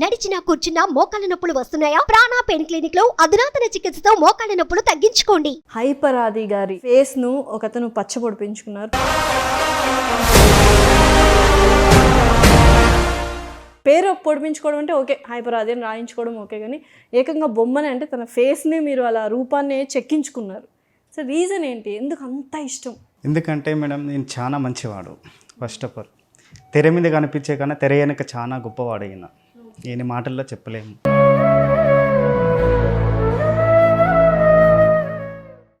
నడిచినా కూర్చున్నా మోకాళ్ళ నొప్పులు వస్తున్నాయా? ప్రాణా పెయిన్ క్లినిక్లో అధునాతన చికిత్సతో మోకాళ్ళ నొప్పులు తగ్గించుకోండి. హైపర్ ఆది గారి ఫేస్ను ఒకతను పచ్చబొడిపించుకున్నారు. పేరు పొడిపించుకోవడం అంటే ఓకే హైపర్ ఆది అని రాయించుకోవడం ఓకే కానీ ఏకంగా బొమ్మని అంటే తన ఫేస్ని మీరు అలా రూపాన్ని చెక్కించుకున్నారు. సో రీజన్ ఏంటి? ఎందుకు అంత ఇష్టం? ఎందుకంటే మేడం నేను చాలా మంచివాడు ఫస్ట్ ఆఫ్ ఆల్. తెర మీద కనిపించే కన్నా తెర వెనక చాలా గొప్పవాడు ఈయన ఈయన మాటల్లో చెప్పలేము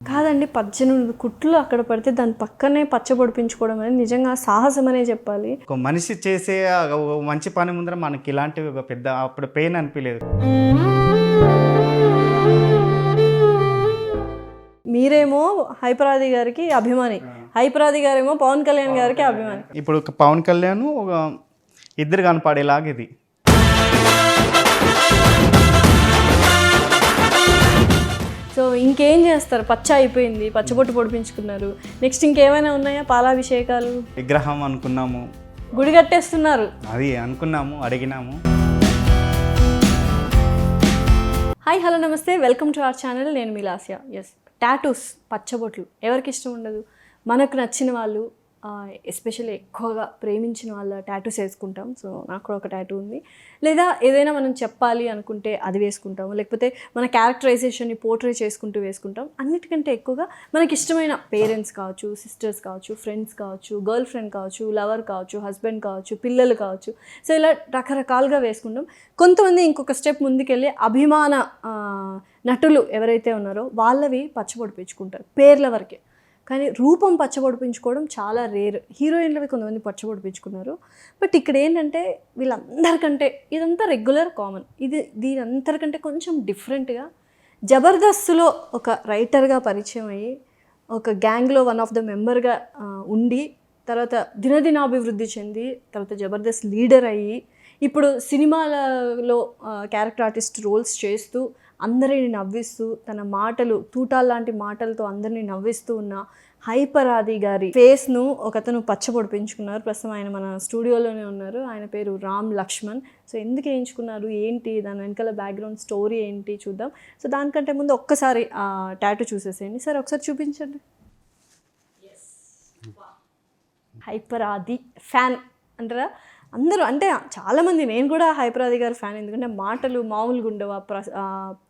కాదండి పద్దెనిమిది కుట్లు అక్కడ పడితే దాని పక్కనే పచ్చబొడిపించుకోవడం అనేది నిజంగా సాహసం అనే చెప్పాలి. ఒక మనిషి చేసే మంచి పని ముందర మనకి ఇలాంటివి ఒక పెద్ద అప్పుడు పెయిన్ అనిపించలేదు. మీరేమో హైపరాది గారికి అభిమాని. హైపరాది గారేమో పవన్ కళ్యాణ్ గారికి అభిమాని. ఇప్పుడు పవన్ కళ్యాణ్ ఒక ఇద్దరు కనపడేలాగా ఇది. సో ఇంకేం చేస్తారు? పచ్చ అయిపోయింది. పచ్చబొట్టు పొడిపించుకున్నారు. నెక్స్ట్ ఇంకేమైనా ఉన్నాయా? పాలాభిషేకాలు? విగ్రహం అనుకున్నాము. గుడి కట్టేస్తున్నారు. అది అనుకున్నాము అడిగినాము. హాయ్ హలో నమస్తే. Welcome to our channel. నేను మిలాసియా ఎస్ టాటూస్ పచ్చబొట్లు ఎవరికి ఇష్టం ఉండదు? మనకు నచ్చిన వాళ్ళు ఎస్పెషల్లీ ఎక్కువగా ప్రేమించిన వాళ్ళ ట్యాటూస్ వేసుకుంటాం. సో నాకు కూడా ఒక ట్యాటూ ఉంది. లేదా ఏదైనా మనం చెప్పాలి అనుకుంటే అది వేసుకుంటాము. లేకపోతే మన క్యారెక్టరైజేషన్ని పోర్ట్రే చేసుకుంటూ వేసుకుంటాం. అన్నిటికంటే ఎక్కువగా మనకి ఇష్టమైన పేరెంట్స్ కావచ్చు సిస్టర్స్ కావచ్చు ఫ్రెండ్స్ కావచ్చు గర్ల్ ఫ్రెండ్ కావచ్చు లవర్ కావచ్చు హస్బెండ్ కావచ్చు పిల్లలు కావచ్చు. సో ఇలా రకరకాలుగా వేసుకుంటాం. కొంతమంది ఇంకొక స్టెప్ ముందుకెళ్ళి అభిమాన నటులు ఎవరైతే ఉన్నారో వాళ్ళవి పచ్చబొడిపించుకుంటారు. పేర్ల వరకే. కానీ రూపం పచ్చబడిపించుకోవడం చాలా రేర్ హీరోయిన్లవి కొంతమంది పచ్చబడిపించుకున్నారు. బట్ ఇక్కడ ఏంటంటే వీళ్ళందరికంటే ఇదంతా రెగ్యులర్ కామన్ ఇది దీని అందరికంటే కొంచెం డిఫరెంట్గా జబర్దస్త్లో ఒక రైటర్గా పరిచయం అయ్యి ఒక గ్యాంగ్లో వన్ ఆఫ్ ద మెంబర్గా ఉండి తర్వాత దినదినాభివృద్ధి చెంది తర్వాత జబర్దస్త్ లీడర్ అయ్యి ఇప్పుడు సినిమాలలో క్యారెక్టర్ ఆర్టిస్ట్ రోల్స్ చేస్తూ అందరిని నవ్విస్తూ తన మాటలు తూటాల్ లాంటి మాటలతో అందరినీ నవ్విస్తూ ఉన్న హైపర్ ఆది గారి ఫేస్ను ఒకతను పచ్చబొడిపించుకున్నారు. ప్రస్తుతం ఆయన మన స్టూడియోలోనే ఉన్నారు. ఆయన పేరు రామ్ లక్ష్మణ్. సో ఎందుకు వేయించుకున్నారు? ఏంటి? దాని వెనకాల బ్యాక్గ్రౌండ్ స్టోరీ ఏంటి? చూద్దాం. సో దానికంటే ముందు ఒక్కసారి ఆ టాటూ చూసేసేయండి. సార్ ఒకసారి చూపించండి. హైపర్ ఆది ఫ్యాన్ అంటారా? అందరూ అంటే చాలామంది నేను కూడా హైపర్ ఆది గారి ఫ్యాన్ ఎందుకంటే మాటలు మామూలుగా ఉండవు ఆ ప్రాస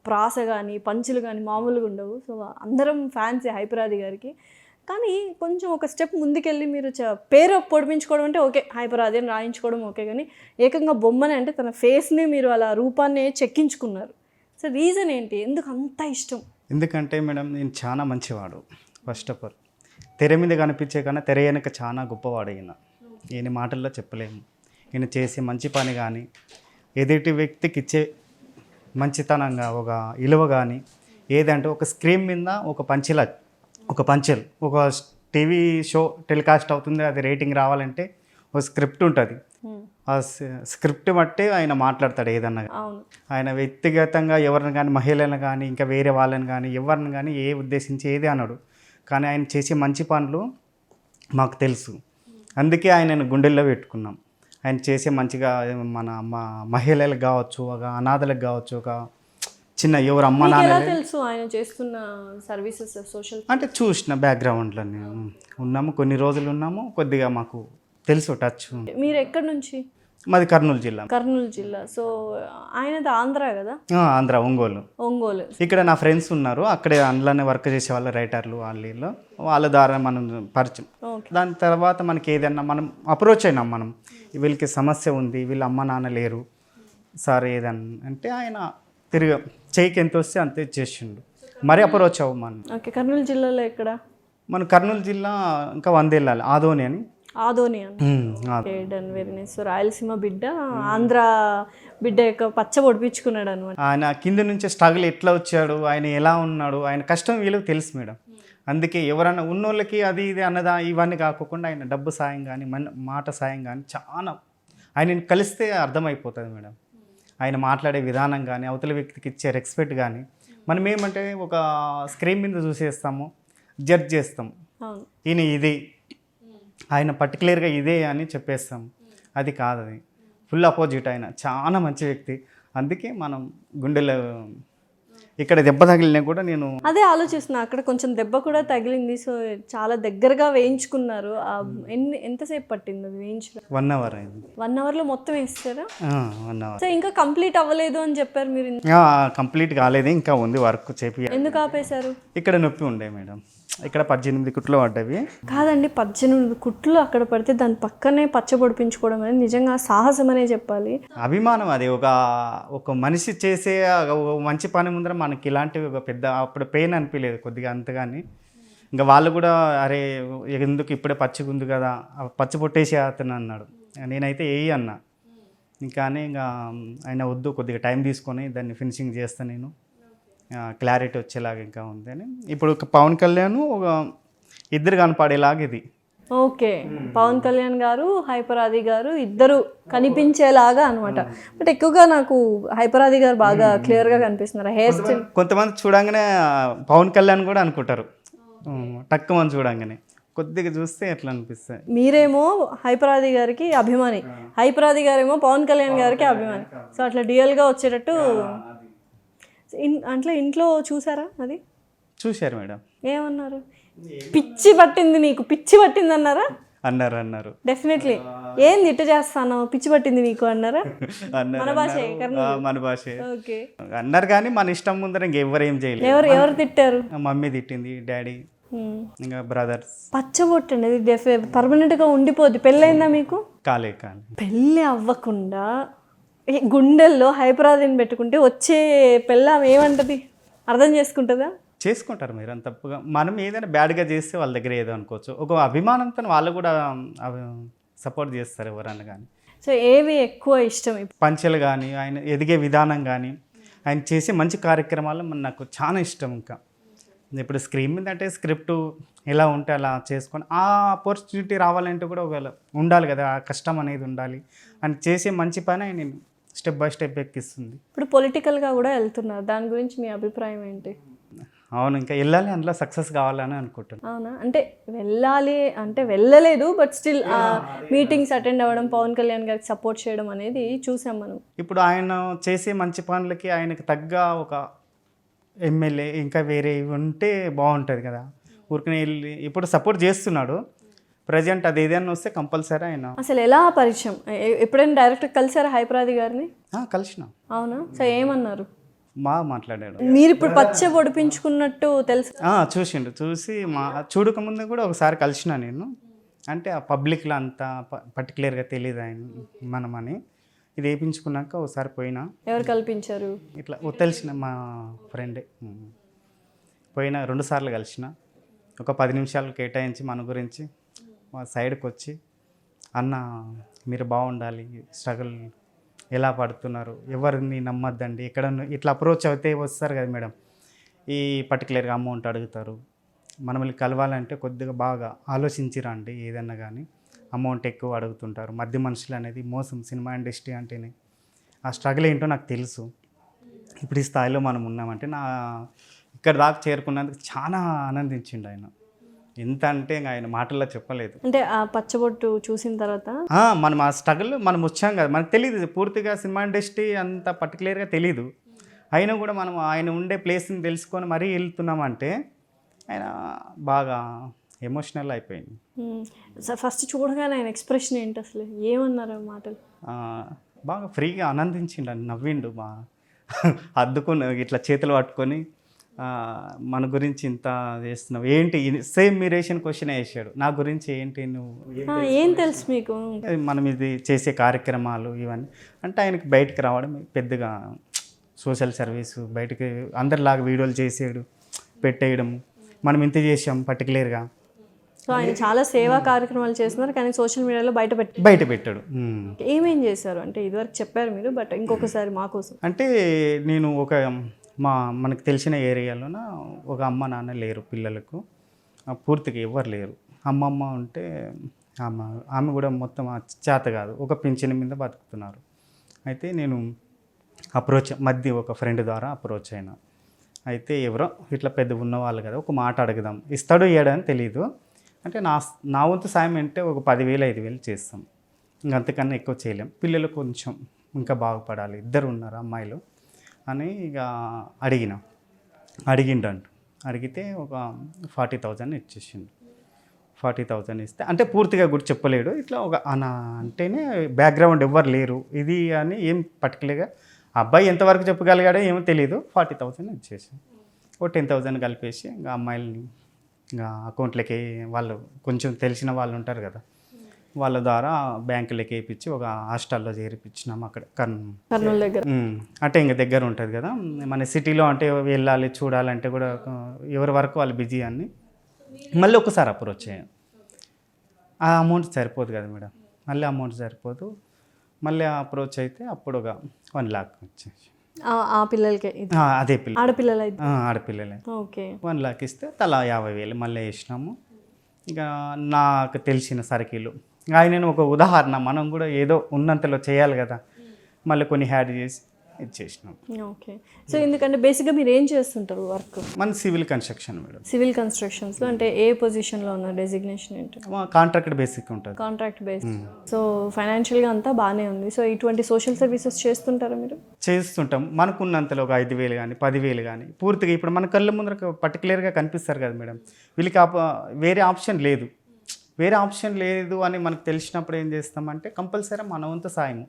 ప్రాస కానీ పంచులు కానీ మామూలుగా ఉండవు. సో అందరం ఫ్యాన్స్ హైపర్ ఆది గారికి. కానీ కొంచెం ఒక స్టెప్ ముందుకెళ్ళి మీరు చ- పేరు పొడిపించుకోవడం అంటే ఓకే హైపర్ అని రాయించుకోవడం ఓకే కానీ ఏకంగా బొమ్మని అంటే తన ఫేస్ని మీరు అలా రూపాన్ని చెక్కించుకున్నారు. సో రీజన్ ఏంటి? ఎందుకు అంత ఇష్టం? ఎందుకంటే మేడం నేను చాలా మంచివాడు ఫస్ట్ ఆఫ్ ఆల్. తెర మీద కనిపించే కన్నా తెర వెనక చాలా గొప్పవాడు ఈయన ఈయన మాటల్లో చెప్పలేము. ఈయన చేసే మంచి పని కానీ ఎదుటి వ్యక్తికి ఇచ్చే మంచితనంగా ఒక ఇలువ కానీ ఏదంటే ఒక స్క్రీన్ మీద ఒక పంచిల ఒక పంచెల్ ఒక టీవీ షో టెలికాస్ట్ అవుతుంది అది రేటింగ్ రావాలంటే ఒక స్క్రిప్ట్ ఉంటుంది. ఆ స్క్రిప్ట్ బట్టి ఆయన మాట్లాడతాడు ఏదన్నా ఆయన వ్యక్తిగతంగా ఎవరిని కానీ మహిళలను కానీ ఇంకా వేరే వాళ్ళని కానీ ఎవరిని కానీ ఏ ఉద్దేశించి ఏది అనడు. కానీ ఆయన చేసే మంచి పనులు మాకు తెలుసు. అందుకే ఆయనను గుండెల్లో పెట్టుకున్నాం. ఆయన చేసే మంచిగా మన మహిళలకు కావచ్చు ఒక అనాథలకు కావచ్చు ఒక చిన్న ఎవరు అమ్మ నాన్న తెలుసు ఆయన చేస్తున్న సర్వీసెస్ సోషల్ అంటే చూసిన బ్యాక్గ్రౌండ్లో ఉన్నాము కొన్ని రోజులు ఉన్నాము కొద్దిగా మాకు తెలుసు టచ్ మీరు ఎక్కడి నుంచి? మాది కర్నూలు జిల్లా. కర్నూలు జిల్లా. సో ఆయనది ఆంధ్ర కదా? ఆంధ్ర ఒంగోలు. ఒంగోలు. ఇక్కడ నా ఫ్రెండ్స్ ఉన్నారు అక్కడే అందులోనే వర్క్ చేసే వాళ్ళ రైటర్లు వాళ్ళు వీళ్ళు. వాళ్ళ ద్వారా మనం పరిచయం. దాని తర్వాత మనకి ఏదన్నా మనం అప్రోచ్ అయినాం మనం. వీళ్ళకి సమస్య ఉంది వీళ్ళ అమ్మ నాన్న లేరు సార్ ఏదన్నా అంటే ఆయన తిరిగి చేయికి ఎంత వస్తే అంతే చేసిండు. మరీ అప్రోచ్ అవ్వం మనం ఓకే కర్నూలు జిల్లాలో ఎక్కడ? మన కర్నూలు జిల్లా ఇంకా వంద వెళ్ళాలి ఆదోని అని. ఆదోని. అని వెరీ నైస్. రాయలసీమ బిడ్డ ఆంధ్ర బిడ్డ యొక్క పచ్చ పొడిపించుకున్నాడు అనమాట ఆయన కింద నుంచి స్ట్రగుల్ ఎట్లా వచ్చాడు ఆయన ఎలా ఉన్నాడు ఆయన కష్టం వీళ్ళకి తెలుసు మేడం. అందుకే ఎవరన్నా ఉన్నోళ్ళకి అది ఇది అన్నదా ఇవన్నీ కాకుండా ఆయన డబ్బు సాయం కానీ మన మాట సాయం కానీ చాలా ఆయనని కలిస్తే అర్థమైపోతుంది మేడం. ఆయన మాట్లాడే విధానం కానీ అవతల వ్యక్తికి ఇచ్చే రెస్పెక్ట్ కానీ మనం ఏమంటే ఒక స్క్రీన్ మీద చూసేస్తాము జడ్జ్ చేస్తాం. ఈయన ఇది ఆయన పర్టికులర్గా ఇదే అని చెప్పేస్తాం. అది కాదు అది ఫుల్ అపోజిట్ ఆయన. చాలా మంచి వ్యక్తి. అందుకే మనం గుండెలో ఇక్కడ దెబ్బ తగిలినా కూడా నేను అదే ఆలోచిస్తున్నా. అక్కడ కొంచెం దెబ్బ కూడా తగిలింది. సో చాలా దగ్గరగా వేయించుకున్నారు. ఆ ఎన్ని ఎంతసేపు పట్టింది అది వేయించడం? వన్ అవర్ అయింది. వన్ అవర్లో మొత్తం వేస్తారా వన్ అవర్. సో ఇంకా కంప్లీట్ అవ్వలేదు అని చెప్పారు మీరు కంప్లీట్ కాలేదు. ఇంకా ఉంది వర్క్ చేపి ఎందుకు ఆపేశారు? ఇక్కడ నొప్పి ఉండే మేడం. ఇక్కడ పద్దెనిమిది కుట్లు పడ్డవి. కాదండి పద్దెనిమిది కుట్లు అక్కడ పడితే దాని పక్కనే పచ్చ పొడిపించుకోవడం అనేది నిజంగా సాహసం అనే చెప్పాలి. అభిమానం అది. ఒక ఒక మనిషి చేసే మంచి పని ముందర మనకి ఇలాంటివి ఒక పెద్ద అప్పుడు పెయిన్ అనిపించలేదు కొద్దిగా అంతగాని. ఇంకా వాళ్ళు కూడా అరే ఎందుకు ఇప్పుడే పచ్చిగా ఉంది కదా పచ్చి పొట్టేసి అతను అన్నాడు. నేనైతే ఏ అన్నా. కానీ ఇంకా ఆయన వద్దు కొద్దిగా టైం తీసుకొని దాన్ని ఫినిషింగ్ చేస్తాను నేను. క్లారిటీ వచ్చేలాగా ఇంకా ఉంది అని. ఇప్పుడు ఒక పవన్ కళ్యాణ్ ఒక ఇద్దరు కనపడేలాగా ఇది. ఓకే. పవన్ కళ్యాణ్ గారు హైపరాది గారు ఇద్దరు కనిపించేలాగా అనమాట బట్ ఎక్కువగా నాకు హైపరాది గారు బాగా క్లియర్గా కనిపిస్తున్నారు. హెయిర్ స్టైల్ కొంతమంది చూడంగానే పవన్ కళ్యాణ్ కూడా అనుకుంటారు. తక్కువ మంది చూడంగానే. కొద్దిగా చూస్తే ఎట్లా అనిపిస్తుంది మీరేమో హైపరాది గారికి అభిమాని. హైపరాది గారేమో పవన్ కళ్యాణ్ గారికి అభిమాని. సో అట్లా డ్యూయల్గా వచ్చేటట్టు ఇన్- అట్లా ఇంట్లో చూసారా అది? చూశారు మేడం. ఏమన్నారు? పిచ్చి పట్టింది నీకు పిచ్చి పట్టింది అన్నారా? అన్నారు అన్నారు. డెఫినెట్లీ ఏం ఇట్ట చేస్తాను పిచ్చి పట్టింది నీకు అన్నారా? మన భాషే, మన భాషే. ఓకే. అన్నారు కానీ మన ఇష్టం ముందర ఇంకెవ్వరు ఏం చేయలేదు. ఎవరు ఎవరు తిట్టారు? మమ్మీ తిట్టింది డాడీ. ఇంకా బ్రదర్స్ పచ్చబొట్టు అనేది డెఫ్ పర్మనెంట్గా ఉండిపోద్ది. పెళ్ళైందా మీకు? కాలే కాలే. పెళ్ళి అవ్వకుండా గుండెల్లో హైపరాదిని పెట్టుకుంటే వచ్చే పెళ్ళాం ఏమంటది? అర్థం చేసుకుంటుందా? చేసుకుంటారు మీరు అంత తప్పుగా. మనం ఏదైనా బ్యాడ్గా చేస్తే వాళ్ళ దగ్గర ఏదో అనుకోవచ్చు. ఒక అభిమానంతో వాళ్ళు కూడా సపోర్ట్ చేస్తారు ఎవరన్నా కానీ సో ఏవి ఎక్కువ ఇష్టం? పంచెలు కానీ ఆయన ఎదిగే విధానం కానీ ఆయన చేసే మంచి కార్యక్రమాలు నాకు చాలా ఇష్టం ఇంకా. ఇప్పుడు స్క్రీన్ మీద అంటే స్క్రిప్ట్ ఎలా ఉంటే అలా చేసుకొని ఆ ఆపర్చునిటీ రావాలంటే కూడా ఒకవేళ ఉండాలి కదా ఆ కష్టం అనేది ఉండాలి. అని చేసే మంచి పని ఆయన స్టెప్ బై స్టెప్ ఎక్కిస్తుంది. ఇప్పుడు పొలిటికల్గా కూడా వెళ్తున్నారు. దాని గురించి మీ అభిప్రాయం ఏంటి? అవును ఇంకా వెళ్ళాలి అందులో సక్సెస్ కావాలని అనుకుంటున్నాను అవునా? అంటే వెళ్ళాలి అంటే వెళ్ళలేదు బట్ స్టిల్ మీటింగ్స్ అటెండ్ అవ్వడం పవన్ కళ్యాణ్ గారికి సపోర్ట్ చేయడం అనేది చూసాం మనం. ఇప్పుడు ఆయన చేసే మంచి పనులకి ఆయనకు తగ్గ ఒక ఎమ్మెల్యే ఇంకా వేరే ఉంటే బాగుంటుంది కదా. ఊరికనే వెళ్ళి ఇప్పుడు సపోర్ట్ చేస్తున్నాడు. ప్రజెంట్ అది ఏదైనా వస్తే కంపల్సరీ ఆయన. అసలు ఎలా పరిచయం? ఎప్పుడైనా డైరెక్ట్ కలిసారా హైపరాది గారిని? కలిసిన. అవునా? సో ఏమన్నారు? మా మాట్లాడాడు. మీరు ఇప్పుడు పచ్చ పొడిపించుకున్నట్టు తెలుసు. చూసిండు. చూసి మా చూడక ముందు కూడా ఒకసారి కలిసిన నేను. అంటే ఆ పబ్లిక్లో అంత పర్టికులర్గా తెలియదు ఆయన మనమని ఇది వేయించుకున్నాక ఒకసారి పోయినా. ఎవరు కల్పించారు? ఇట్లా ఓ తెలిసిన మా ఫ్రెండే. పోయిన రెండు సార్లు కలిసిన. ఒక పది నిమిషాలు కేటాయించి మన గురించి మా సైడ్కి వచ్చి అన్న మీరు బాగుండాలి స్ట్రగుల్ ఎలా పడుతున్నారు? ఎవరిని నమ్మద్దండి? ఎక్కడ ఇట్లా అప్రోచ్ అయితే వస్తారు కదా మేడం. ఈ పర్టికులర్గా అమౌంట్ అడుగుతారు. మనల్ని కలవాలంటే కొద్దిగా బాగా ఆలోచించి రండి ఏదన్నా కానీ అమౌంట్ ఎక్కువ అడుగుతుంటారు. మధ్య మనుషులు అనేది మోసం సినిమా ఇండస్ట్రీ అంటేనే. ఆ స్ట్రగుల్ ఏంటో నాకు తెలుసు. ఇప్పుడు ఈ స్థాయిలో మనం ఉన్నామంటే నా ఇక్కడ దాకా చేరుకున్నందుకు చాలా ఆనందించిండు ఆయన. ఎంత అంటే ఇంకా ఆయన మాటల్లో చెప్పలేదు. అంటే ఆ పచ్చబొట్టు చూసిన తర్వాత? ఆ, మనం ఆ స్ట్రగుల్ మనం వచ్చాం కదా మనకు తెలియదు పూర్తిగా సినిమా ఇండస్ట్రీ అంత పర్టికులర్గా తెలియదు అయినా కూడా మనం ఆయన ఉండే ప్లేస్ని తెలుసుకొని మరీ వెళ్తున్నామంటే ఆయన బాగా ఎమోషనల్ అయిపోయింది. ఫస్ట్ చూడగానే ఆయన ఎక్స్ప్రెషన్ ఏంటి అసలు? ఏమన్నారు ఆ మాటలు? ఆ, బాగా ఫ్రీగా ఆనందించిండు అని నవ్విండు బా. అద్దుకుని ఇట్లా చేతులు పట్టుకొని మన గురించి ఇంత చేస్తున్నావు ఏంటి? సేమ్ మీరేషన్ క్వశ్చన్ వేసాడు నా గురించి ఏంటి నువ్వు? ఏం తెలుసు? మీకు? మనం ఇది చేసే కార్యక్రమాలు ఇవన్నీ. అంటే ఆయనకి బయటకు రావడం పెద్దగా సోషల్ సర్వీస్ బయటకి అందరిలాగా వీడియోలు చేసేయడు పెట్టేయడం మనం ఇంత చేసాం పర్టికులర్గా. సో ఆయన చాలా సేవా కార్యక్రమాలు చేస్తున్నారు కానీ సోషల్ మీడియాలో బయట పెట్టి బయట పెట్టాడు. ఏమేం చేశారు? అంటే ఇదివరకు చెప్పారు మీరు బట్ ఇంకొకసారి మా కోసం. అంటే నేను ఒక మా మనకు తెలిసిన ఏరియాలోన ఒక అమ్మ నాన్న లేరు పిల్లలకు. పూర్తిగా ఎవ్వరు లేరు. అమ్మమ్మ ఉంటే ఆమె ఆమె కూడా మొత్తం ఆ చేత కాదు. ఒక పింఛన్ మీద బతుకుతున్నారు. అయితే నేను అప్రోచ్ మధ్య ఒక ఫ్రెండ్ ద్వారా అప్రోచ్ అయినా. అయితే ఎవరో ఇట్లా పెద్ద ఉన్నవాళ్ళు కదా ఒక మాట అడుగుదాం. ఇస్తాడు ఇయ్యాడని తెలియదు అంటే నా నా వంతు సాయం అంటే ఒక పదివేలు ఐదు వేలు చేస్తాం. ఇంకా అంతకన్నా ఎక్కువ చేయలేం. పిల్లలు కొంచెం ఇంకా బాగుపడాలి. ఇద్దరు ఉన్నారు అమ్మాయిలు. అని ఇక అడిగిన. అడిగిండంటు. అడిగితే ఒక ఫార్టీ థౌజండ్ ఇచ్చేసిండు. ఫార్టీ థౌజండ్ ఇస్తే అంటే పూర్తిగా కూడా చెప్పలేడు. ఇట్లా ఒక అన అంటేనే బ్యాక్గ్రౌండ్ ఎవ్వరు లేరు. ఇది అని ఏం పర్టికులర్గా అబ్బాయి ఎంతవరకు చెప్పగలిగాడో ఏమో తెలియదు ఫార్టీ థౌజండ్ ఇచ్చేసి ఓ టెన్ థౌజండ్ కలిపేసి ఇంకా అమ్మాయిలని ఇంకా అకౌంట్లకి వాళ్ళు కొంచెం తెలిసిన వాళ్ళు ఉంటారు కదా. వాళ్ళ ద్వారా బ్యాంకులకి వేయించి ఒక హాస్టల్లో చేర్పించినాం అక్కడ కర్న్ కర్నూలు దగ్గర. అంటే ఇంక దగ్గర ఉంటుంది కదా. మన సిటీలో అంటే వెళ్ళాలి చూడాలంటే కూడా ఎవరి వరకు వాళ్ళు బిజీ అని మళ్ళీ ఒకసారి అప్రోచ్ అయ్యాం ఆ అమౌంట్ సరిపోదు కదా మేడం. మళ్ళీ అమౌంట్ సరిపోదు. మళ్ళీ అప్రోచ్ అయితే అప్పుడు ఒక వన్ లాక్ వచ్చేసి. ఆ- పిల్లలకే అదే పిల్ల ఆడపిల్లలు ఆడపిల్లలే. ఓకే. వన్ లాక్ ఇస్తే తలా యాభై వేలు మళ్ళీ వేసినాము. ఇక నాకు తెలిసిన సర్కిల్ ఆయన ఒక ఉదాహరణ. మనం కూడా ఏదో ఉన్నంతలో చేయాలి కదా. మళ్ళీ కొన్ని హ్యాడ్ చేసి ఇచ్చేసినాం. ఓకే. సో ఎందుకంటే బేసిక్గా మీరు ఏం చేస్తుంటారు వర్క్? మన సివిల్ కన్స్ట్రక్షన్ మేడం. సివిల్ కన్స్ట్రక్షన్స్లో అంటే ఏ పొజిషన్లో ఉన్న డెసిగ్నేషన్ ఏంటి? కాంట్రాక్ట్ బేసిక్ ఉంటుంది. కాంట్రాక్ట్ బేస్డ్ సో ఫైనాన్షియల్గా అంతా బాగానే ఉంది. సో ఇటువంటి సోషల్ సర్వీసెస్ చేస్తుంటారా మీరు? చేస్తుంటాం. మనకున్నంతలో ఒక ఐదు వేలు కానీ పదివేలు కానీ. పూర్తిగా ఇప్పుడు మన కళ్ళ ముందర పర్టికులర్గా కనిపిస్తారు కదా మేడం. వీళ్ళకి వేరే ఆప్షన్ లేదు. వేరే ఆప్షన్ లేదు అని మనకు తెలిసినప్పుడు ఏం చేస్తామంటే కంపల్సరీ మన వంతు సాయం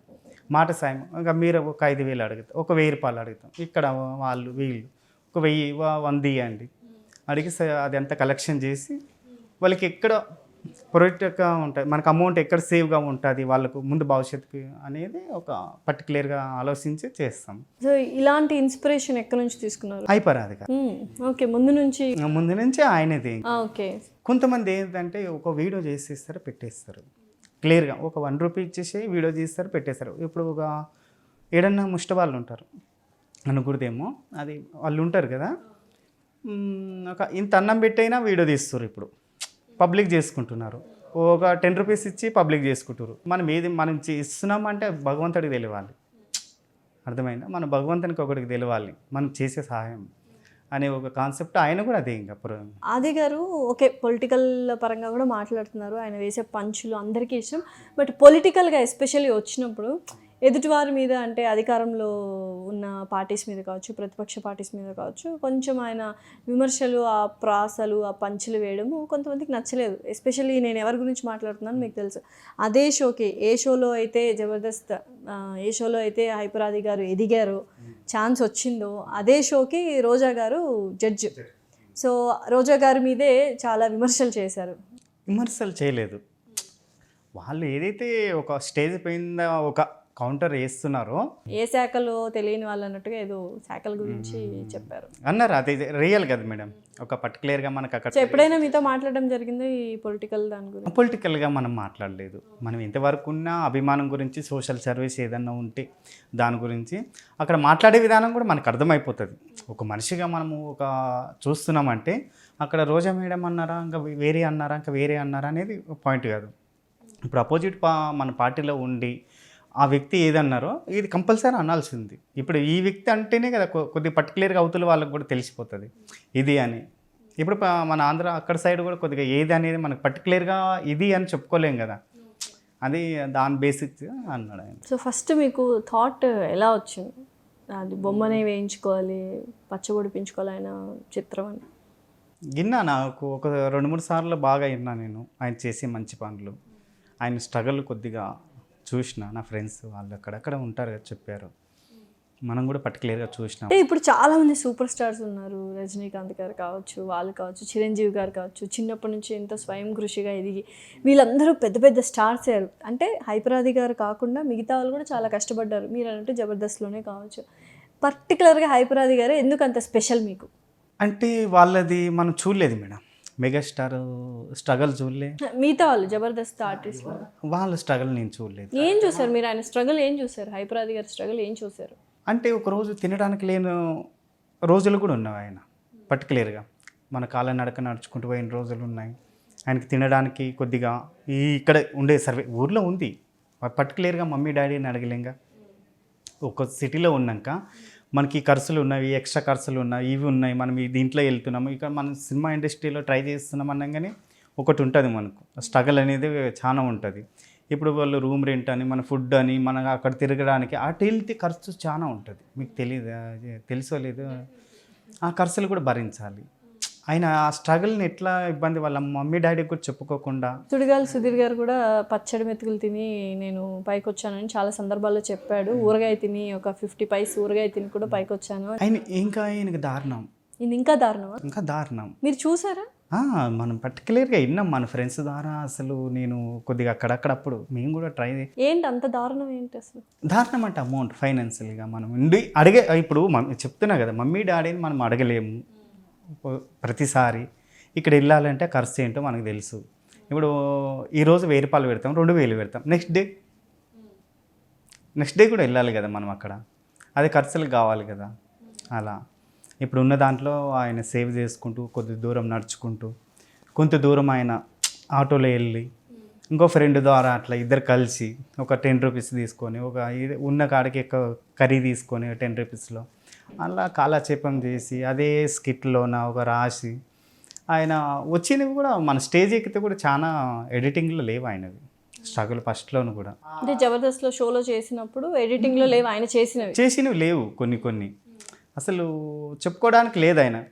మాట సాయం ఇంకా మీరు ఒక ఐదు వేలు అడుగుతాం ఒక వెయ్యి రూపాయలు అడుగుతాం. ఇక్కడ వాళ్ళు వీళ్ళు ఒక వెయ్యి వంద ఇవ్వండి అడిగి స- అది అంతా కలెక్షన్ చేసి వాళ్ళకి ఎక్కడ ప్రొడక్ట్గా ఉంటుంది మనకు అమౌంట్ ఎక్కడ సేవ్గా ఉంటుంది వాళ్ళకు ముందు భవిష్యత్తుకి అనేది ఒక పర్టికులర్గా ఆలోచించి చేస్తాం. సో ఇలాంటి ఇన్స్పిరేషన్ ఎక్కడి నుంచి తీసుకున్నారు? అయిపోరు అది కాదు. ఓకే ముందు నుంచి? ముందు నుంచి ఆయనది ఓకే. కొంతమంది ఏంటంటే ఒక వీడియో చేసేస్తారు పెట్టేస్తారు. క్లియర్గా ఒక వన్ రూపీ ఇచ్చేసి వీడియో చేస్తారు పెట్టేస్తారు. ఇప్పుడు ఒక ఏడన్నా ముష్టి వాళ్ళు ఉంటారు. అనుకుడిదేమో అది వాళ్ళు ఉంటారు కదా. ఒక ఇంత అన్నం పెట్టైనా వీడియో తీస్తారు ఇప్పుడు. పబ్లిక్ చేసుకుంటున్నారు. ఒక టెన్ రూపీస్ ఇచ్చి పబ్లిక్ చేసుకుంటారు మనం ఏది మనం ఇస్తున్నామంటే భగవంతుడికి తెలియాలి. అర్థమైందా? మన భగవంతునికి ఒకటికి తెలియాలి. మనం చేసే సహాయం అనే ఒక కాన్సెప్ట్ ఆయన కూడా అదే ఇంకా ఆది గారు ఓకే పొలిటికల్ పరంగా కూడా మాట్లాడుతున్నారు. ఆయన వేసే పంచులు అందరికీ ఇష్టం. బట్ పొలిటికల్గా ఎస్పెషల్లీ వచ్చినప్పుడు ఎదుటివారి మీద అంటే అధికారంలో ఉన్న పార్టీస్ మీద కావచ్చు ప్రతిపక్ష పార్టీస్ మీద కావచ్చు కొంచెం ఆయన విమర్శలు ఆ ప్రాసలు ఆ పంచులు వేయడము కొంతమందికి నచ్చలేదు. ఎస్పెషల్లీ నేను ఎవరి గురించి మాట్లాడుతున్నాను మీకు తెలుసు. అదే షోకి ఏ షోలో అయితే జబర్దస్త్ ఏ షోలో అయితే హైపరాది గారు ఎదిగారో ఛాన్స్ వచ్చిందో అదే షోకి రోజా గారు జడ్జ్. సో రోజా గారి మీదే చాలా విమర్శలు చేశారు. విమర్శలు చేయలేదు. వాళ్ళు ఏదైతే ఒక స్టేజ్ పైన ఒక కౌంటర్ వేస్తున్నారో. ఏ శాఖలో తెలియని వాళ్ళు అన్నట్టుగా ఏదో శాఖల గురించి చెప్పారు. అన్నారు అది రియల్ కదా మేడం. ఒక పర్టికులర్గా మనకు సో అక్కడ ఎప్పుడైనా మీతో మాట్లాడడం జరిగింది ఈ పొలిటికల్ దాని గురించి? పొలిటికల్గా మనం మాట్లాడలేదు. మనం ఎంతవరకు ఉన్న అభిమానం గురించి సోషల్ సర్వీస్ ఏదన్నా ఉంటే దాని గురించి అక్కడ మాట్లాడే విధానం కూడా మనకు అర్థమైపోతుంది. ఒక మనిషిగా మనము ఒక చూస్తున్నామంటే అక్కడ రోజా మేడం అన్నారా ఇంకా వేరే అన్నారా ఇంకా వేరే అన్నారా అనేది పాయింట్ కాదు. ఇప్పుడు అపోజిట్ పా మన పార్టీలో ఉండి ఆ వ్యక్తి ఏదన్నారో ఇది కంపల్సరీ అనాల్సింది. ఇప్పుడు ఈ వ్యక్తి అంటేనే కదా కొద్ది పర్టికులర్గా అవతల వాళ్ళకి కూడా తెలిసిపోతుంది. ఇది అని. ఇప్పుడు మన ఆంధ్ర అక్కడ సైడ్ కూడా కొద్దిగా ఏది అనేది మనకు పర్టికులర్గా ఇది అని చెప్పుకోలేం కదా. అది దాని బేసిక్ అన్నాడు ఆయన. సో ఫస్ట్ మీకు థాట్ ఎలా వచ్చింది? అది బొమ్మనే వేయించుకోవాలి పచ్చబొడిపించుకోవాలి ఆయన చిత్రం అని. విన్నా నాకు. ఒక రెండు మూడు సార్లు బాగా విన్నా నేను. ఆయన చేసే మంచి పనులు. ఆయన స్ట్రగల్ కొద్దిగా చూసిన నా ఫ్రెండ్స్ వాళ్ళు అక్కడక్కడ ఉంటారు కదా చెప్పారు. మనం కూడా పర్టికులర్గా చూసినాం. అంటే ఇప్పుడు చాలా మంది సూపర్ స్టార్స్ ఉన్నారు. రజనీకాంత్ గారు కావచ్చు వాళ్ళు కావచ్చు చిరంజీవి గారు కావచ్చు. చిన్నప్పటి నుంచి ఎంతో స్వయం కృషిగా ఎదిగి వీళ్ళందరూ పెద్ద పెద్ద స్టార్స్ అయ్యారు. అంటే హైపరాది గారు కాకుండా మిగతా వాళ్ళు కూడా చాలా కష్టపడ్డారు. మీరు అన్నట్టు జబర్దస్త్లోనే కావచ్చు. పర్టికులర్గా హైపరాది గారు ఎందుకు అంత స్పెషల్ మీకు? అంటే వాళ్ళది మనం చూడలేదు మేడం. మెగాస్టార్ స్ట్రగల్ చూడలే. మిగతా వాళ్ళు జబర్దస్త్ ఆర్టిస్ట్లు వాళ్ళ స్ట్రగల్ నేను చూడలేదు. ఏం చూసారు మీరు? ఆయన స్ట్రగుల్ ఏం చూసారు? హైపరాది గారి స్ట్రగుల్ ఏం చూసారు? అంటే ఒక రోజు తినడానికి లేని రోజులు కూడా ఉన్నాయి ఆయన. పర్టికులర్గా మన కాళ్ళ నడక నడుచుకుంటూ పోయిన రోజులు ఉన్నాయి. ఆయనకి తినడానికి కొద్దిగా ఈ ఇక్కడ ఉండే సర్వే ఊర్లో ఉంది. పర్టికులర్గా మమ్మీ డాడీని అడగలేంగా. ఒక సిటీలో ఉన్నాక మనకి ఖర్చులు ఉన్నాయి ఎక్స్ట్రా ఖర్చులు ఉన్నాయి ఇవి ఉన్నాయి. మనం దీంట్లో వెళ్తున్నాము. ఇక్కడ మనం సినిమా ఇండస్ట్రీలో ట్రై చేస్తున్నాం అనగానే ఒకటి ఉంటుంది మనకు. స్ట్రగల్ అనేది చాలా ఉంటుంది. ఇప్పుడు వాళ్ళు రూమ్ రెంట్ అని మన ఫుడ్ అని మన అక్కడ తిరగడానికి అటు వెళ్తే ఖర్చు చాలా ఉంటుంది. మీకు తెలియదు తెలుసో లేదు? ఆ ఖర్చులు కూడా భరించాలి. ఆయన ఆ స్ట్రగుల్ని ఎట్లా ఇబ్బంది వాళ్ళ మమ్మీ డాడీకి కూడా చెప్పుకోకుండా? సుడిగాలి సుధీర్ గారు కూడా పచ్చడి మెతుకులు తిని నేను పైకి వచ్చానని చాలా సందర్భాల్లో చెప్పాడు. ఊరగాయ తిని ఒక ఫిఫ్టీ పైస్ ఊరగాయ తిని కూడా పైకి వచ్చాను ఆయన ఇంకా ఆయనకి దారుణం. ఇది ఇంకా దారుణమా? ఇంకా దారుణం. మీరు చూసారా? మనం పర్టికులర్గా విన్నాం. మన ఫ్రెండ్స్ ద్వారా అసలు నేను కొద్దిగా అక్కడక్కడప్పుడు మేము కూడా ట్రై ఏంటి అంత దారుణం ఏంటి అసలు? దారుణం అంటే అమౌంట్ ఫైనాన్షియల్గా మనం ఉండి అడిగే ఇప్పుడు చెప్తున్నా కదా మమ్మీ డాడీని మనం అడగలేము. ప్రతిసారి ఇక్కడ వెళ్ళాలంటే ఖర్చు ఏంటో మనకు తెలుసు. ఇప్పుడు ఈరోజు వెయ్యి రూపాయలు పెడతాం రెండు వేలు పెడతాం. Next day? నెక్స్ట్ డే కూడా వెళ్ళాలి కదా మనం అక్కడ. అది ఖర్చులు కావాలి కదా. అలా. ఇప్పుడు ఉన్న దాంట్లో ఆయన సేవ్ చేసుకుంటూ కొద్ది దూరం నడుచుకుంటూ కొంత దూరం ఆయన ఆటోలో వెళ్ళి ఇంకో ఫ్రెండ్ ద్వారా అట్లా ఇద్దరు కలిసి ఒక టెన్ రూపీస్ తీసుకొని ఒక ఇది ఉన్న కాడికి ఎక్కువ కర్రీ తీసుకొని టెన్ రూపీస్లో అలా కాలక్షేపం చేసి అదే స్కిట్లోన ఒక రాసి ఆయన వచ్చినవి కూడా మన స్టేజ్ ఎక్కితే కూడా చాలా ఎడిటింగ్లో లేవు ఆయనవి. స్ట్రగుల్ ఫస్ట్లోను కూడా. అంటే జబర్దస్త్లో షోలో చేసినప్పుడు ఎడిటింగ్లో లేవు ఆయన చేసినవి. చేసినవి లేవు కొన్ని కొన్ని. అసలు చెప్పుకోవడానికి లేదు ఆయన.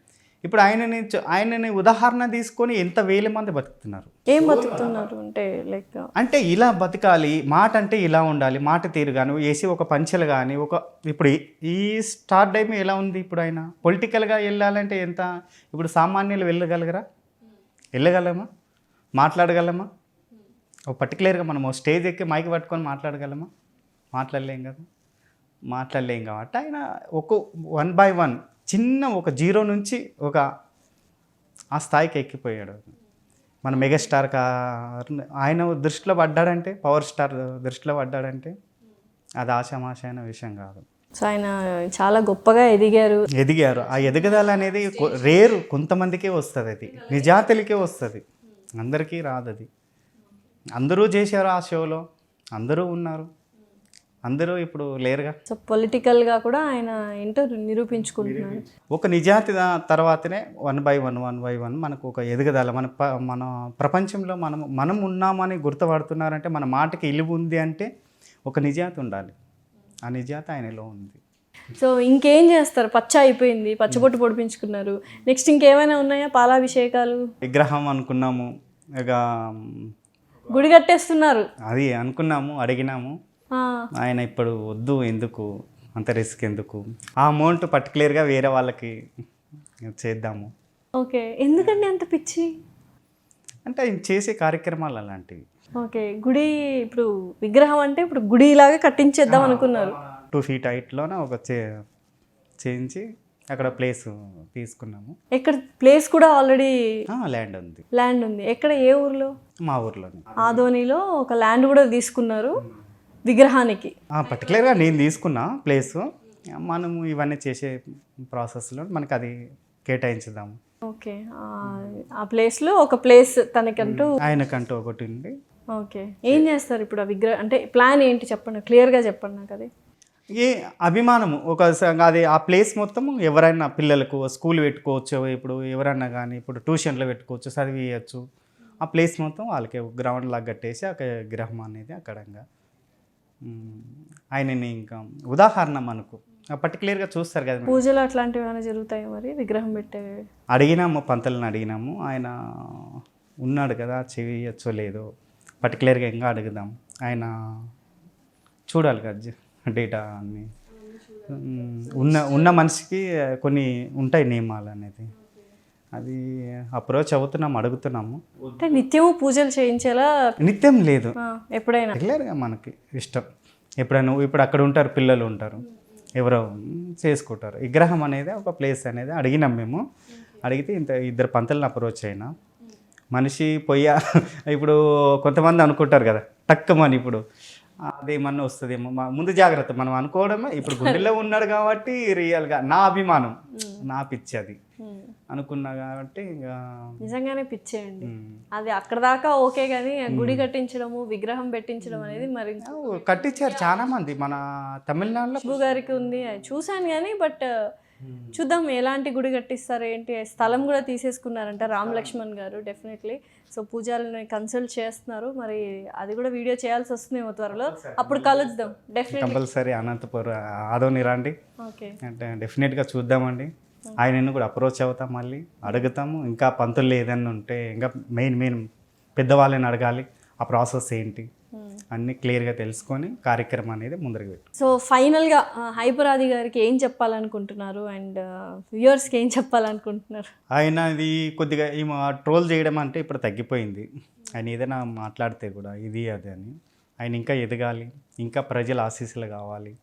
ఇప్పుడు ఆయనని ఆయనని ఉదాహరణ తీసుకొని ఎంత వేల మంది బతుకుతున్నారు? ఏం బతుకుతున్నారు అంటే లైక్ అంటే ఇలా బతకాలి మాట అంటే ఇలా ఉండాలి మాట తీరు కానీ వేసి ఒక పంచెలు కానీ ఒక ఇప్పుడు ఈ- స్టార్ట్ టైం ఎలా ఉంది ఇప్పుడు ఆయన? పొలిటికల్గా వెళ్ళాలంటే ఎంత? ఇప్పుడు సామాన్యులు వెళ్ళగలగరా? వెళ్ళగలమా? మాట్లాడగలమా? ఒక పర్టికులర్గా మనం స్టేజ్ ఎక్కి మైక్ పట్టుకొని మాట్లాడగలమా? మాట్లాడలేం కదా? మాట్లాడలేం కాబట్టి ఆయన ఒక వన్ బై వన్ చిన్న ఒక జీరో నుంచి ఒక ఆ స్థాయికి ఎక్కిపోయాడు. మన మెగాస్టార్ కా ఆయన దృష్టిలో పడ్డాడంటే పవర్ స్టార్ దృష్టిలో పడ్డాడంటే అది ఆశామాషైన విషయం కాదు. సో ఆయన చాలా గొప్పగా ఎదిగారు. ఎదిగారు. ఆ ఎదుగుదల అనేది రేరు కొంతమందికే వస్తుంది అది. నిజాతులకే వస్తుంది. అందరికీ రాదు అది అందరూ చేశారు ఆ షోలో. అందరూ ఉన్నారు. అందరూ ఇప్పుడు లేరుగా? సో పొలిటికల్గా కూడా ఆయన ఏంటో నిరూపించుకుంటున్నారు. ఒక నిజాతి తర్వాతనే one by one one by one మనకు ఒక ఎదుగుదల మన ప మన ప్రపంచంలో మనం మనం ఉన్నామని గుర్తుపడుతున్నారంటే మన మాటకి ఇలువ ఉంది అంటే ఒక నిజాతి ఉండాలి. ఆ నిజాతి ఆయనలో ఉంది. సో ఇంకేం చేస్తారు? పచ్చ అయిపోయింది పచ్చబొట్టు పొడిపించుకున్నారు. నెక్స్ట్ ఇంకేమైనా ఉన్నాయా? పాలాభిషేకాలు? విగ్రహం అనుకున్నాము. ఇక గుడి కట్టేస్తున్నారు. అది అనుకున్నాము అడిగినాము. ఆయన ఇప్పుడు వద్దు ఎందుకు? అంత రిస్క్ ఎందుకు? ఆ అమౌంట్ పర్టికులర్గా వేరే వాళ్ళకి చేద్దాము. ఓకే. ఎందుకండి అంత పిచ్చి? అంటే ఆయన చేసే కార్యక్రమాలు అలాంటివి. ఓకే. గుడి ఇప్పుడు విగ్రహం అంటే ఇప్పుడు గుడి లాగా కట్టించేద్దాం అనుకున్నారు. టూ ఫీట్ హైట్లోనే ఒక చే చేయించి అక్కడ ప్లేస్ తీసుకున్నాము. ఎక్కడ ప్లేస్ కూడా ఆల్రెడీ ల్యాండ్ ఉంది. ల్యాండ్ ఉంది. ఎక్కడ ఏ ఊర్లో? మా ఊర్లోనే. ఆదోనిలో ఒక ల్యాండ్ కూడా తీసుకున్నారు. విగ్రహానికి. పర్టికులర్గా నేను తీసుకున్న ప్లేస్ మనము ఇవన్నీ చేసే ప్రాసెస్లో మనకి అది కేటాయించుదాము. ఓకే. ఆ- ప్లేస్లో ఒక ప్లేస్ తనకంటూ ఆయనకంటూ ఒకటి ఉంది. ఓకే. ఏం చేస్తారు ఇప్పుడు ఆ విగ్రహం అంటే ప్లాన్ ఏంటి చెప్పండి క్లియర్గా చెప్పండి నాకు అది. ఏ అభిమానము ఒక అది ఆ ప్లేస్ మొత్తం ఎవరైనా పిల్లలకు స్కూల్ పెట్టుకోవచ్చు ఇప్పుడు ఎవరైనా కానీ ఇప్పుడు ట్యూషన్లో పెట్టుకోవచ్చు చదివియచ్చు. ఆ ప్లేస్ మొత్తం వాళ్ళకి గ్రౌండ్ లాగా కట్టేసి ఒక విగ్రహం అనేది అక్కడంగా ఆయనని ఇంకా ఉదాహరణ మనకు పర్టికులర్గా చూస్తారు కదా. పూజలు అట్లాంటివి ఏమైనా జరుగుతాయి మరి? విగ్రహం పెట్టే అడిగినాము పంతులను అడిగినాము. ఆయన ఉన్నాడు కదా చేయొచ్చో లేదో. పర్టికులర్గా ఇంకా అడుగుదాం. ఆయన చూడాలి కదా డేటా అన్ని. ఉన్న ఉన్న మనిషికి కొన్ని ఉంటాయి నియమాలు అనేది. అది అప్రోచ్ అవుతున్నాం అడుగుతున్నాము. అంటే నిత్యము పూజలు చేయించేలా నిత్యం లేదు. ఎప్పుడైనా? రెగ్యులర్గా మనకి ఇష్టం. ఎప్పుడైనా ఇప్పుడు అక్కడ ఉంటారు పిల్లలు ఉంటారు ఎవరో చేసుకుంటారు. విగ్రహం అనేది ఒక ప్లేస్ అనేది అడిగినాం మేము. అడిగితే ఇంత ఇద్దరు పంతులను అప్రోచ్ అయినా. మనిషి పొయ్య ఇప్పుడు కొంతమంది అనుకుంటారు కదా టక్కమని ఇప్పుడు. అదేమన్నా వస్తుందేమో. ముందు జాగ్రత్త మనం అనుకోవడమే. ఇప్పుడు గుండెలో ఉన్నాడు కాబట్టి రియల్గా నా అభిమానం నా పిచ్చి అది. అనుకున్నా కాబట్టి నిజంగానే పిచ్చేయండి. ఉమ్. అది అక్కడ దాకా ఓకే కానీ గుడి కట్టించడము విగ్రహం పెట్టించడం అనేది మరి కట్టించారు చాలా మంది మన తమిళనాడులో. గారికి ఉంది చూశాను కానీ బట్ చూద్దాం ఎలాంటి గుడి కట్టిస్తారు ఏంటి స్థలం కూడా తీసేసుకున్నారంట రామ్ లక్ష్మణ్ గారు డెఫినెట్లీ సో పూజారులని కన్సల్ట్ చేస్తున్నారు. మరి అది కూడా వీడియో చేయాల్సి వస్తుందేమో త్వరలో. అప్పుడు కలుద్దాం. డెఫినెట్లీ కంపల్సరీ అనంతపురం ఆదోని రండి. ఓకే అంటే డెఫినెట్గా చూద్దామండి. ఆయనను కూడా అప్రోచ్ అవుతాం మళ్ళీ. అడుగుతాము. ఇంకా పంతులు ఏదైనా ఉంటే ఇంకా మెయిన్ మెయిన్ పెద్దవాళ్ళని అడగాలి. ఆ ప్రాసెస్ ఏంటి? అన్నీ క్లియర్గా తెలుసుకొని కార్యక్రమం అనేది ముందరికి పెట్టి. సో ఫైనల్గా హైపరాది గారికి ఏం చెప్పాలనుకుంటున్నారు? అండ్ వ్యూయర్స్కి ఏం చెప్పాలనుకుంటున్నారు? ఆయన ఇది కొద్దిగా ఈమె ట్రోల్ చేయడం అంటే ఇప్పుడు తగ్గిపోయింది. ఆయన ఏదైనా మాట్లాడితే కూడా ఇది అది అని. ఆయన ఇంకా ఎదగాలి ఇంకా ప్రజల ఆశీస్సులు కావాలి.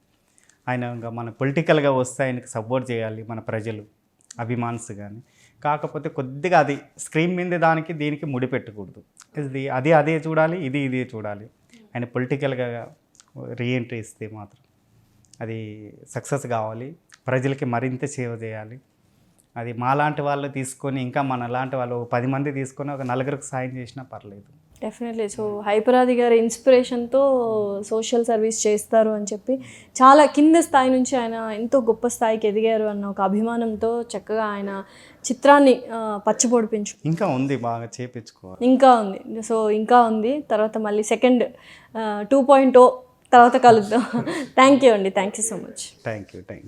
ఆయన ఇంకా మన పొలిటికల్గా వస్తే ఆయనకి సపోర్ట్ చేయాలి మన ప్రజలు అభిమాన్స్ కానీ కాకపోతే కొద్దిగా అది స్క్రీన్ మీద దానికి దీనికి ముడి పెట్టకూడదు ఇది అది అదే చూడాలి ఇది ఇదే చూడాలి. ఆయన పొలిటికల్గా రీఎంట్రీ ఇస్తే మాత్రం అది సక్సెస్ కావాలి. ప్రజలకి మరింత సేవ చేయాలి. అది మాలాంటి వాళ్ళు తీసుకొని ఇంకా మన లాంటి వాళ్ళు పది మంది తీసుకొని ఒక నలుగురికి సాయం చేసినా పర్లేదు. డెఫినెట్లీ సో హైపరాది గారి ఇన్స్పిరేషన్తో సోషల్ సర్వీస్ చేస్తారు అని చెప్పి చాలా కింద స్థాయి నుంచి ఆయన ఎంతో గొప్ప స్థాయికి ఎదిగారు అన్న ఒక అభిమానంతో చక్కగా ఆయన చిత్రాన్ని ఆ, పచ్చబొడిపించు ఇంకా ఉంది బాగా చేపించుకోవాలి. ఇంకా ఉంది. సో ఇంకా ఉంది. తర్వాత మళ్ళీ సెకండ్ టూ పాయింట్ ఓ తర్వాత కలుద్దాం. థ్యాంక్ యూ అండి. Thank you so much thank you thank you